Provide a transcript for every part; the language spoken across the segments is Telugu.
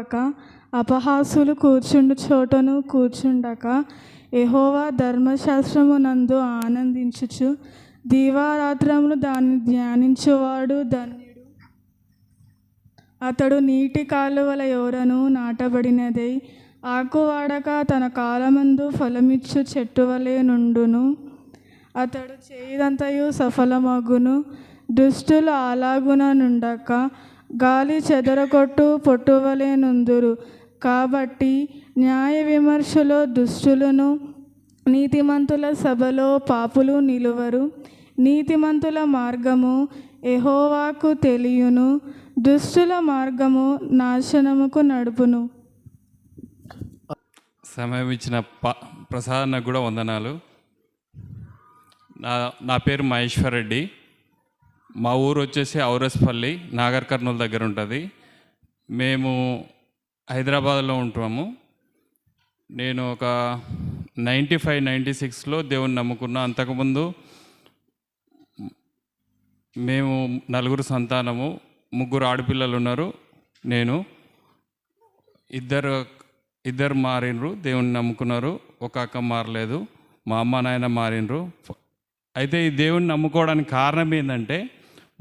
ఒక అపహాసులు కూర్చుండు చోటను కూర్చుండక ఎహోవా ధర్మశాస్త్రము నందు ఆనందించుచు దీవారాత్రములు దాన్ని ధ్యానించువాడు ధన్యుడు. అతడు నీటి కాలువల ఎవరను నాటబడినదై ఆకు వాడక తన కాలమందు ఫలమిచ్చు చెట్టు వలె నుండును. అతడు చేయదంతయు సఫలమగును దుష్టులు అలాగున నుండక గాలి చెదరగొట్టు పొట్టువలేనుందురు కాబట్టి న్యాయ విమర్శలో దుష్టులను నీతిమంతుల సభలో పాపులు నిలువరు. నీతిమంతుల మార్గము ఎహోవాకు తెలియను. దుష్టుల మార్గము నాశనముకు నడుపును. సమయం ఇచ్చిన ప ప్రసాదన కూడా వందనాలు. నా నా పేరు మహేశ్వర్ రెడ్డి మా ఊరు వచ్చేసి ఔరస్పల్లి నాగర్ కర్నూలు దగ్గర ఉంటుంది. మేము హైదరాబాద్లో ఉంటాము నేను ఒక నైంటీ ఫైవ్ నైంటీ సిక్స్లో దేవుని నమ్ముకున్నా. అంతకుముందు మేము నలుగురు సంతానము ముగ్గురు ఆడపిల్లలు ఉన్నారు. నేను ఇద్దరు ఇద్దరు మారినరు దేవుని నమ్ముకున్నారు. ఒక అక్క మారలేదు మా అమ్మ నాయన మారినరు. అయితే ఈ దేవుని నమ్ముకోవడానికి కారణం ఏంటంటే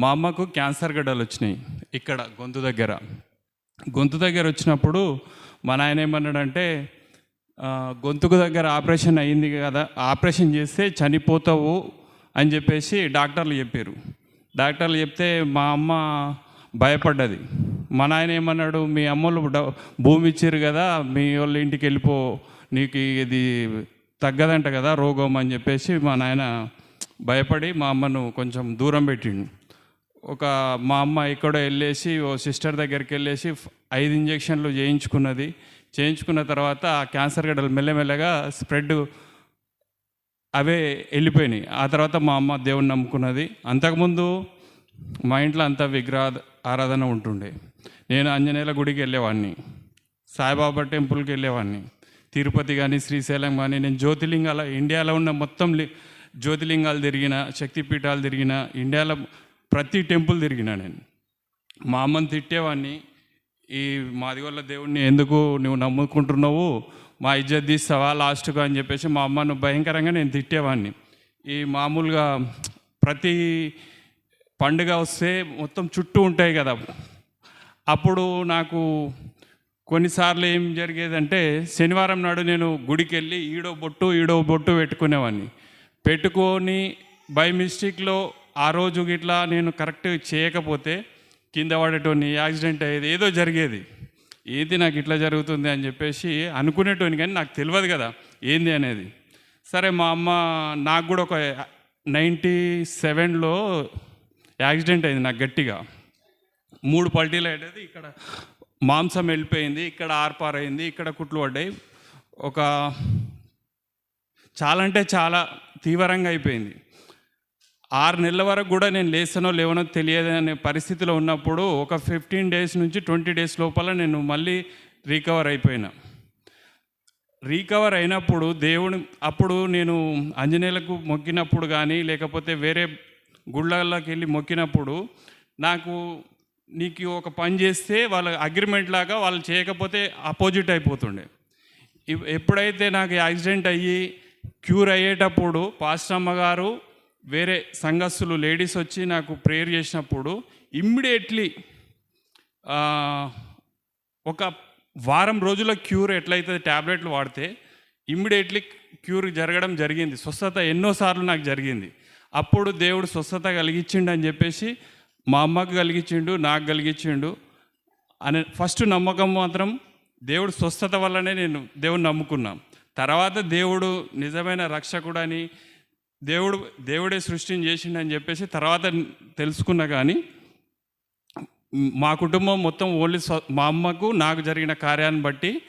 మా అమ్మకు క్యాన్సర్ గడ్డలు వచ్చినాయి ఇక్కడ గొంతు దగ్గర. గొంతు దగ్గర వచ్చినప్పుడు మా నాయన ఏమన్నాడంటే గొంతుకు దగ్గర ఆపరేషన్ అయింది కదా ఆపరేషన్ చేస్తే చనిపోతావు అని చెప్పేసి డాక్టర్లు చెప్పారు. డాక్టర్లు చెప్తే మా అమ్మ భయపడ్డది. మా నాయన ఏమన్నాడు మీ అమ్మలు భూమి ఇచ్చారు కదా మీ వాళ్ళ ఇంటికి వెళ్ళిపో నీకు ఇది తగ్గదంట కదా రోగం అని చెప్పేసి మా నాయన భయపడి మా అమ్మను కొంచెం దూరం పెట్టిండు. ఒక మా అమ్మ ఎక్కడో వెళ్ళేసి ఓ సిస్టర్ దగ్గరికి వెళ్ళేసి ఐదు ఇంజక్షన్లు చేయించుకున్నది. చేయించుకున్న తర్వాత ఆ క్యాన్సర్ గడ్డలు మెల్లమెల్లగా స్ప్రెడ్ అవే వెళ్ళిపోయినాయి. ఆ తర్వాత మా అమ్మ దేవుని నమ్ముకున్నది. అంతకుముందు మా ఇంట్లో అంతా విగ్రహ ఆరాధన ఉంటుండే. నేను ఆంజనేయుల గుడికి వెళ్ళేవాడిని సాయిబాబా టెంపుల్కి వెళ్ళేవాడిని తిరుపతి కానీ శ్రీశైలం కానీ నేను జ్యోతిలింగాల ఇండియాలో ఉన్న మొత్తం జ్యోతిలింగాలు తిరిగిన శక్తిపీఠాలు తిరిగిన ఇండియాలో ప్రతి టెంపుల్ తిరిగినా నేను. మా అమ్మని తిట్టేవాడిని. ఈ మాదిగొల్ల దేవుణ్ణి ఎందుకు నువ్వు నమ్ముకుంటున్నావు? మా ఇజ్జత్ తీస్తావా లాస్ట్గా అని చెప్పేసి మా అమ్మను భయంకరంగా నేను తిట్టేవాడిని. ఈ మామూలుగా ప్రతి పండుగ వస్తే మొత్తం చుట్టూ ఉంటాయి కదా. అప్పుడు నాకు కొన్నిసార్లు ఏం జరిగేదంటే శనివారం నాడు నేను గుడికి వెళ్ళి ఈడో బొట్టు ఈడో బొట్టు పెట్టుకునేవాడిని. పెట్టుకొని బై మిస్టేక్లో ఆ రోజు గిట్లా నేను కరెక్ట్ చేయకపోతే కింద పడేటోని యాక్సిడెంట్ అయ్యేది ఏదో జరిగేది. ఏది నాకు ఇట్లా జరుగుతుంది అని చెప్పేసి అనుకునేటోని కానీ నాకు తెలియదు కదా ఏంది అనేది. సరే మా అమ్మ నాకు కూడా ఒక నైంటీ సెవెన్లో యాక్సిడెంట్ అయింది నాకు గట్టిగా. మూడు పల్టీలు అయ్యేది ఇక్కడ మాంసం వెళ్ళిపోయింది ఇక్కడ ఆర్పారైంది ఇక్కడ కుట్లు పడ్డాయి. ఒక చాలా అంటే చాలా తీవ్రంగా అయిపోయింది. ఆరు నెలల వరకు కూడా నేను లేసానో లేవనో తెలియదు అనే పరిస్థితిలో ఉన్నప్పుడు ఒక ఫిఫ్టీన్ డేస్ నుంచి ట్వంటీ డేస్ లోపల నేను మళ్ళీ రీకవర్ అయిపోయినా. రీకవర్ అయినప్పుడు దేవుని అప్పుడు నేను ఆంజనేయులకు మొక్కినప్పుడు కానీ లేకపోతే వేరే గుళ్ళకి వెళ్ళి మొక్కినప్పుడు నాకు నీకు ఒక పని చేస్తే వాళ్ళ అగ్రిమెంట్ లాగా వాళ్ళు చేయకపోతే అపోజిట్ అయిపోతుండే. ఎప్పుడైతే నాకు యాక్సిడెంట్ అయ్యి క్యూర్ అయ్యేటప్పుడు పాస్టమ్మ గారు వేరే సంఘస్థులు లేడీస్ వచ్చి నాకు ప్రేయర్ చేసినప్పుడు ఇమ్మీడియట్లీ ఒక వారం రోజుల క్యూర్ ఎట్లయితే ట్యాబ్లెట్లు వాడితే ఇమ్మీడియట్లీ క్యూర్ జరగడం జరిగింది. స్వస్థత ఎన్నోసార్లు నాకు జరిగింది. అప్పుడు దేవుడు స్వస్థత కలిగించిండు అని చెప్పేసి మా అమ్మకు కలిగించిండు నాకు కలిగించిండు అనే ఫస్ట్ నమ్మకం మాత్రం దేవుడు స్వస్థత వల్లనే నేను దేవుడు నమ్ముకున్నాను తర్వాత దేవుడు నిజమైన రక్షకుడని దేవుడు దేవుడే సృష్టిని చేసిండని చెప్పేసి తర్వాత తెలుసుకున్నా కానీ మా కుటుంబం మొత్తం ఓన్లీ మా అమ్మకు నాకు జరిగిన కార్యాన్ని బట్టి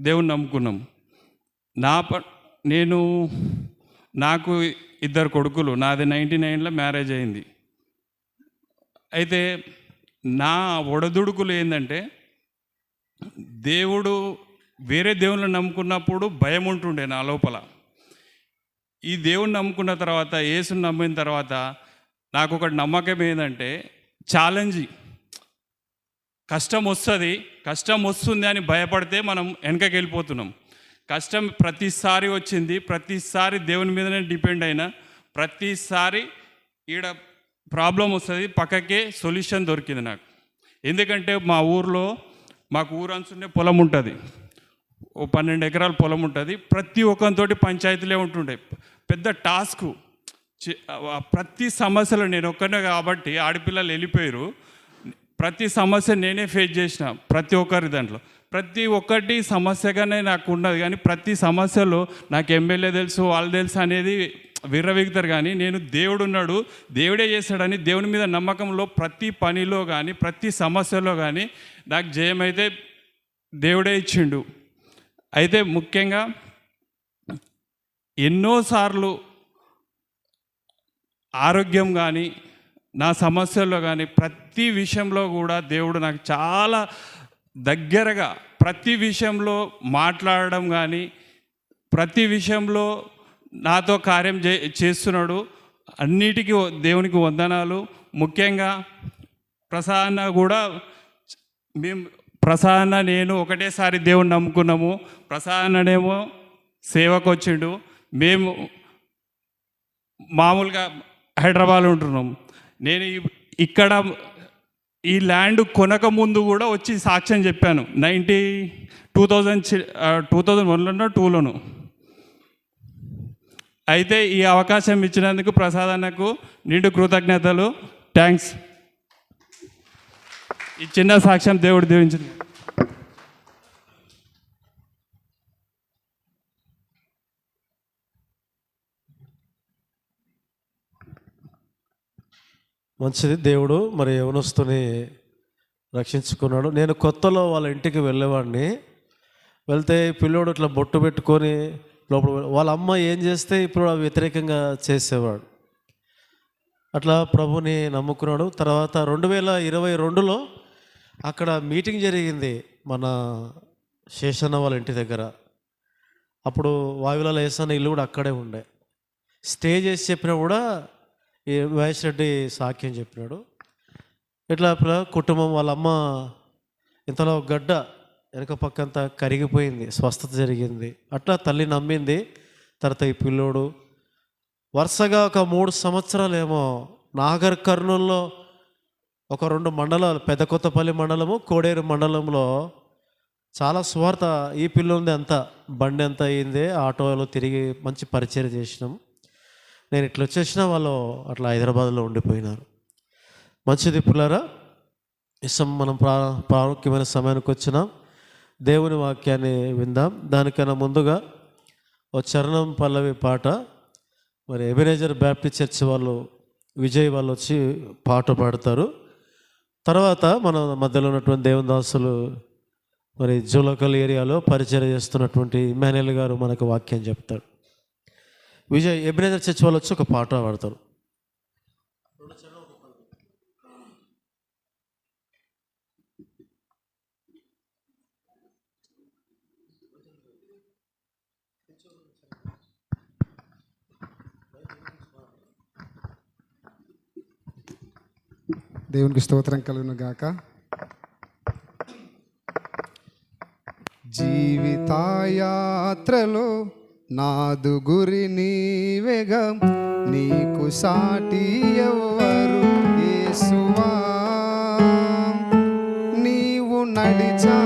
దేవుని నమ్ముకున్నాం. నా ప నేను నాకు ఇద్దరు కొడుకులు నాది నైంటీ నైన్లో మ్యారేజ్ అయింది. అయితే నా ఒడదుడుకులు ఏంటంటే దేవుడు వేరే దేవుళ్ళని నమ్ముకున్నప్పుడు భయం ఉంటుండే నా లోపల. ఈ దేవుణ్ణి నమ్ముకున్న తర్వాత యేసుని నమ్మిన తర్వాత నాకు ఒకటి నమ్మకం ఏంటంటే ఛాలెంజింగ్. కష్టం వస్తుంది కష్టం వస్తుంది అని భయపడితే మనం వెనకకి వెళ్ళిపోతున్నాం. కష్టం ప్రతిసారి వచ్చింది ప్రతిసారి దేవుని మీదనే డిపెండ్ అయినా ప్రతిసారి ఈడ ప్రాబ్లం వస్తుంది పక్కకే సొల్యూషన్ దొరికింది నాకు. ఎందుకంటే మా ఊర్లో మాకు ఊరంచునే పొలం ఉంటుంది. ఓ పన్నెండు ఎకరాల పొలం ఉంటుంది. ప్రతి ఒక్కరితోటి పంచాయతీలే ఉంటుండే. పెద్ద టాస్క్. ప్రతి సమస్యలో నేను ఒక్కనే కాబట్టి ఆడపిల్లలు వెళ్ళిపోయారు. ప్రతి సమస్య నేనే ఫేస్ చేసిన ప్రతి ఒక్కరి దాంట్లో. ప్రతి ఒక్కటి సమస్యగానే నాకు ఉన్నది కానీ ప్రతి సమస్యలో నాకు ఎమ్మెల్యే తెలుసు వాళ్ళు తెలుసు అనేది విర్రవీగుతారు కానీ నేను దేవుడు ఉన్నాడు దేవుడే చేశాడని దేవుని మీద నమ్మకంలో ప్రతి పనిలో కానీ ప్రతి సమస్యలో కానీ నాకు జయమైతే దేవుడే ఇచ్చిండు. అయితే ముఖ్యంగా ఎన్నోసార్లు ఆరోగ్యం కానీ నా సమస్యల్లో కానీ ప్రతి విషయంలో కూడా దేవుడు నాకు చాలా దగ్గరగా ప్రతి విషయంలో మాట్లాడడం కానీ ప్రతి విషయంలో నాతో కార్యం చే చేస్తున్నాడు. అన్నిటికీ దేవునికి వందనాలు. ముఖ్యంగా ప్రసాదన కూడా మేము ప్రసాదన నేను ఒకటేసారి దేవుని నమ్ముకున్నాము. ప్రసాదనేమో సేవకు వచ్చిండు మేము మామూలుగా హైదరాబాద్లో ఉంటున్నాం. నేను ఇక్కడ ఈ ల్యాండ్ కొనక ముందు కూడా వచ్చి సాక్ష్యం చెప్పాను. Ninety two thousand two thousand వన్లోనో టూలోను. అయితే ఈ అవకాశం ఇచ్చినందుకు ప్రసాద్ అన్నకు నిండు కృతజ్ఞతలు. థ్యాంక్స్. ఈ చిన్న సాక్ష్యం దేవుడు దీవించింది మంచిది. దేవుడు మరి యవనస్తుని రక్షించుకున్నాడు. నేను కొత్తలో వాళ్ళ ఇంటికి వెళ్ళేవాడిని. వెళ్తే పిల్లోడు ఇట్లా బొట్టు పెట్టుకొని లోపల వాళ్ళ అమ్మ ఏం చేస్తే ఇప్పుడు వ్యతిరేకంగా చేసేవాడు. అట్లా ప్రభుని నమ్ముకున్నాడు. తర్వాత రెండు వేల ఇరవై రెండులో అక్కడ మీటింగ్ జరిగింది మన శేషన్న వాళ్ళ ఇంటి దగ్గర. అప్పుడు వాయువుల లేసన్న ఇల్లు కూడా అక్కడే ఉండే. స్టే చేసి చెప్పినా కూడా ఈ వైఎస్ రెడ్డి సాక్ష్యం చెప్పినాడు. ఇట్లా ఇప్పుడు కుటుంబం వాళ్ళ అమ్మ ఇంతలో గడ్డ వెనక పక్కంతా కరిగిపోయింది స్వస్థత జరిగింది. అట్లా తల్లి నమ్మింది. తర్వాత ఈ పిల్లోడు వరుసగా ఒక మూడు సంవత్సరాలు ఏమో నాగర్ కర్నూల్లో ఒక రెండు మండలాలు పెద్ద కొత్తపల్లి మండలము కోడేరు మండలంలో చాలా స్వార్థ ఈ పిల్లుంది అంతా. బండి ఎంత అయింది ఆటోలో తిరిగి మంచి పరిచయం చేసినాం. నేను ఇట్లా వచ్చేసిన వాళ్ళు అట్లా హైదరాబాద్లో ఉండిపోయినారు. మంచిది పుల్లారా ఇసం మనం ప్రా ప్రాముఖ్యమైన సమయానికి వచ్చినాం. దేవుని వాక్యాన్ని విందాం. దానికన్నా ముందుగా ఓ చరణం పల్లవి పాట. మరి ఎబినేజర్ బ్యాప్టిస్ట్ చర్చ్ వాళ్ళు విజయ్ వాళ్ళు వచ్చి పాట పాడతారు. తర్వాత మన మధ్యలో ఉన్నటువంటి దేవుని దాసులు మరి జూలకల్ ఏరియాలో పరిచయం చేస్తున్నటువంటి ఇమానుయల్ గారు మనకు వాక్యం చెప్తాడు విజయ్ ఎబినేజర్ చర్చ్ వాళ్ళు వచ్చి ఒక పాట పాడతారు? దేవునికి స్తోత్రం కలుగును గాక. జీవితాయాత్రలో నాదు గురి నీవెగా నీకు సాటి ఎవ్వరు ఏసువా. నీవు నడిచా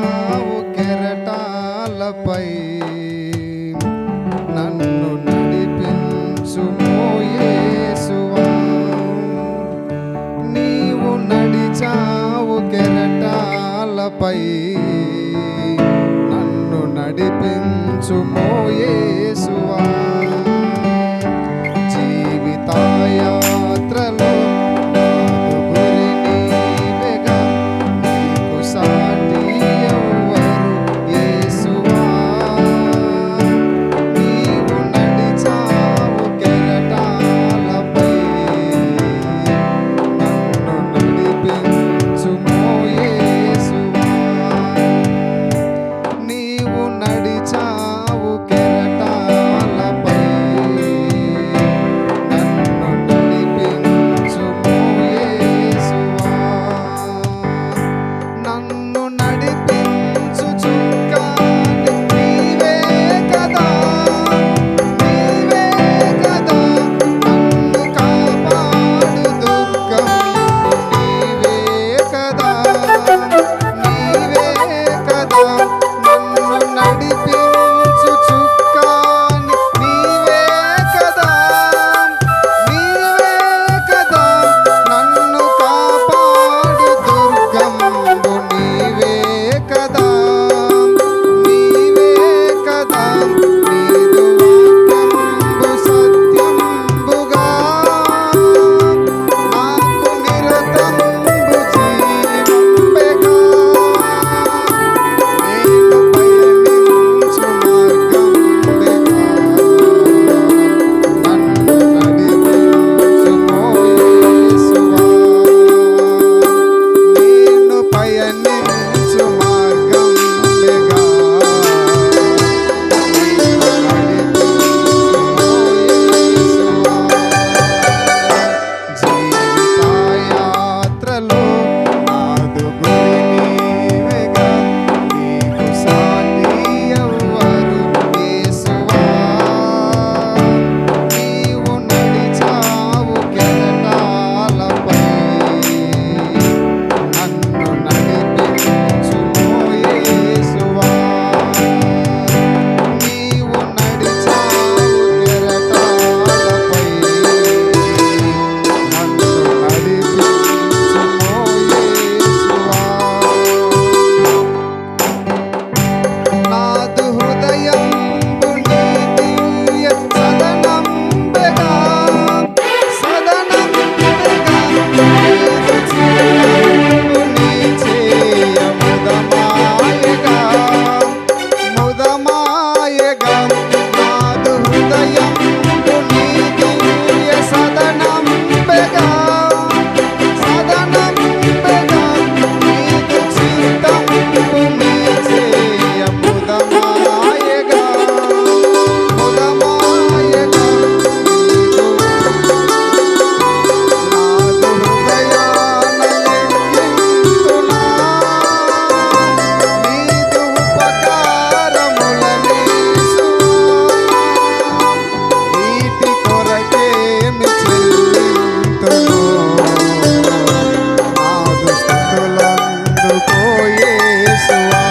Krishna.